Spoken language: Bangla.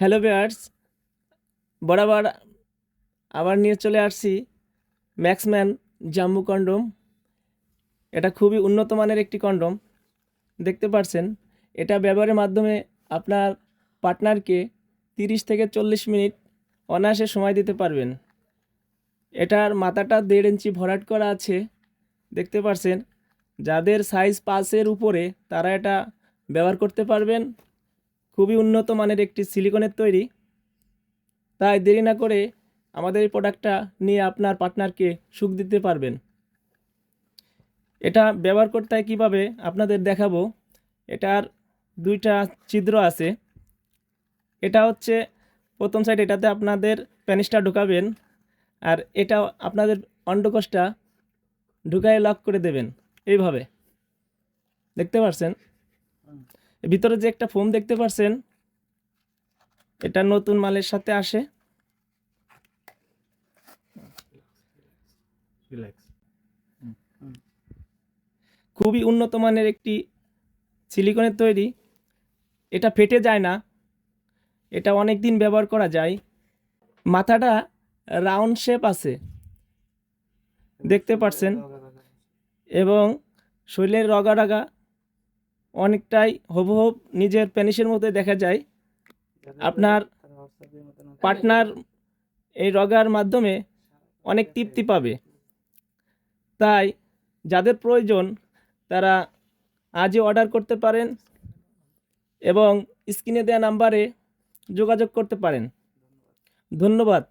হ্যালো বেয়ার্স বরাবর আবার নিয়ে চলে আসছি ম্যাক্সম্যান জাম্বু কন্ডম। এটা খুবই উন্নত মানের একটি কন্ডম। দেখতে পাচ্ছেন এটা ব্যবহারের মাধ্যমে আপনার পার্টনারকে তিরিশ থেকে চল্লিশ মিনিট অনায়াসে সময় দিতে পারবেন। এটার মাথাটা দেড় ইঞ্চি ভরাট করা আছে, দেখতে পাচ্ছেন যাদের সাইজ পাঁচের উপরে, তারা এটা ব্যবহার করতে পারবেন। খুবই উন্নত মানের একটি সিলিকনের তৈরি। তাই দেরি না করে আমাদের এই প্রোডাক্টটা নিয়ে আপনার পার্টনারকে সুখ দিতে পারবেন। এটা ব্যবহার করতে হয় কীভাবে আপনাদের দেখাবো? এটার দুইটা ছিদ্র আছে। এটা হচ্ছে প্রথম সাইড এটাতে আপনাদের প্যানিসটা ঢুকাবেন আর এটা আপনাদের অন্ডকোষটা ঢুকায় লক করে দেবেন। এইভাবে। দেখতে পাচ্ছেন ভিতরে যে একটা ফোম দেখতে পাচ্ছেন এটা নতুন মালের সাথে আসে। খুবই উন্নত মানের একটি সিলিকনের তৈরি। এটা ফেটে যায় না। এটা অনেক দিন ব্যবহার করা যায়। মাথাটা রাউন্ড শেপ আছে। দেখতে পাচ্ছেন এবং শরীরের রগা রগা অনেকটাই হবহব নিজের প্যানিসের মধ্যে দেখা যায়। আপনার পার্টনার এই রগার মাধ্যমে অনেক তৃপ্তি পাবে। তাই যাদের প্রয়োজন তারা আজই অর্ডার করতে পারেন এবং স্ক্রিনে দেওয়া নাম্বারে যোগাযোগ করতে পারেন। ধন্যবাদ।